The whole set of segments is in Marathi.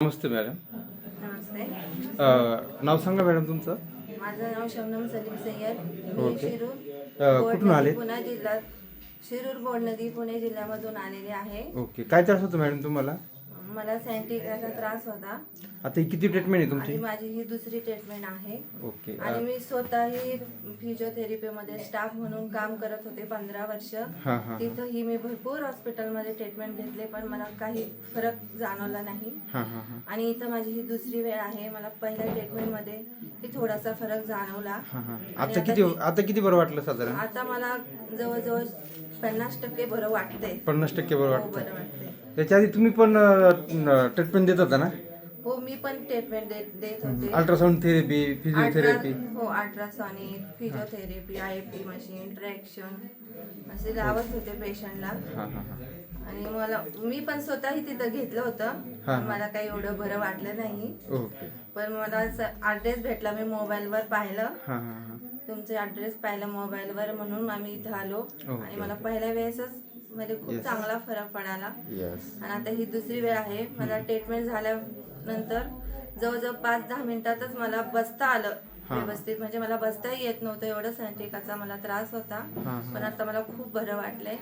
नमस्ते मॅडम. नमस्ते. नाव सांगा मॅडम तुमचं? माझं नाव शबनम सलीम सय्यद. मी ओके. शिरूर अ, बोर्ड कुठून नदी, आले? पुणे जिल्ह्यात शिरूर बोर्ड नदी पुणे जिल्ह्यामधून आलेले आहे. ओके. काय त्रास होतो मॅडम तुम्हाला? मला सँटिकाचा त्रास होता. आता ही किती ट्रीटमेंट आहे आणि तुमची माझी ही दुसरी ट्रीटमेंट आहे. ओके आणि मी स्वतःही फिजिओथेरपीमध्ये स्टाफ म्हणून काम करत होते पंधरा वर्ष. हां हां मी भरपूर हॉस्पिटलमध्ये ट्रीटमेंट घेतले पण मला काही फरक जाणवला नाही. हां हां हां. आणि इथं माझी ही दुसरी वेळ आहे. मला पहिल्या ट्रीटमेंटमध्ये की थोडासा फरक जाणवला. हां हां. आता किती आता किती बरं वाटलं साधारण? आता मला जवळजवळ पन्नास टक्के बरं वाटतंय. पन्नास टक्के बरं हो वाटतं बरं वाटतंय. त्याच्या आधी तुम्ही पण ट्रीटमेंट देत होता ना? मी पण ट्रीटमेंट देत देत होते. अल्ट्रासाऊंड थेरपी फिजिओथेरपी हो ultrasonic physiotherapy I F T machine traction असे लावत होते पेशंटला हां हां हां. आणि मला मी पण स्वतःही तिथं घेतलं हा, होतं. हा. मला काही एवढं बरं वाटलं नाही. ओके. पण मला ॲड्रेस भेटला मी मोबाईलवर पाहिलं. हां हां हां. तुमचे ॲड्रेस पाहिलं मोबाईलवर म्हणून आम्ही इथं आलो. आणि मला पहिल्या वेळेसच मध्ये खूप. चांगला फरक पडाला. येस आणि आता ही दुसरी वेळ आहे. मला ट्रीटमेंट झाल्यानंतर जवळजवळ पाच दहा मिनिटातच मला बसता आलं. व्यवस्थित. म्हणजे मला बसताही येत नव्हतं. एवढं सँट्रिकाचा मला त्रास होता. पण आता मला खूप बरं वाटलंय.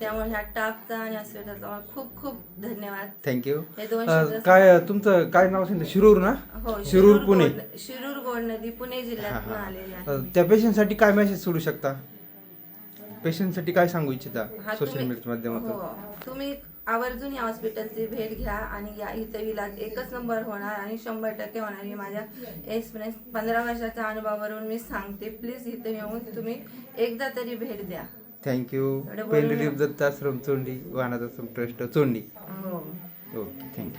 त्यामुळे ह्या टापचा आणि हॉस्पिटलचा मला खूप खूप धन्यवाद. थँक्यू हे दोन काय तुमचं काय नाव सांगितलं? शिरूर ना? हो शिरूर पुणे. गोड- शिरूर गोड नदी पुणे जिल्ह्यातून आलेली आहे. त्या पेशंटसाठी काय मेसेज सोडू शकता? पेशंटसाठी काय सांगू इच्छिता हा, सोशल तुम्ही- मीडियाच्या माध्यमातून? हो तुम्ही आवर्जून या हॉस्पिटलची भेट घ्या आणि या इथं इलाज एकच नंबर होणार आणि शंभर टक्के होणार. ही माझ्या एक्सपिरियन्स पंधरा वर्षाच्या अनुभवावरून मी सांगते. प्लीज इथं येऊन तुम्ही एकदा तरी भेट द्या. थँक्यू एवढं बोलून- पेंडलिप दत्ताश्रम चोंडी वानादाश्रम ट्रस्ट चोंडी. हो. Okay thank you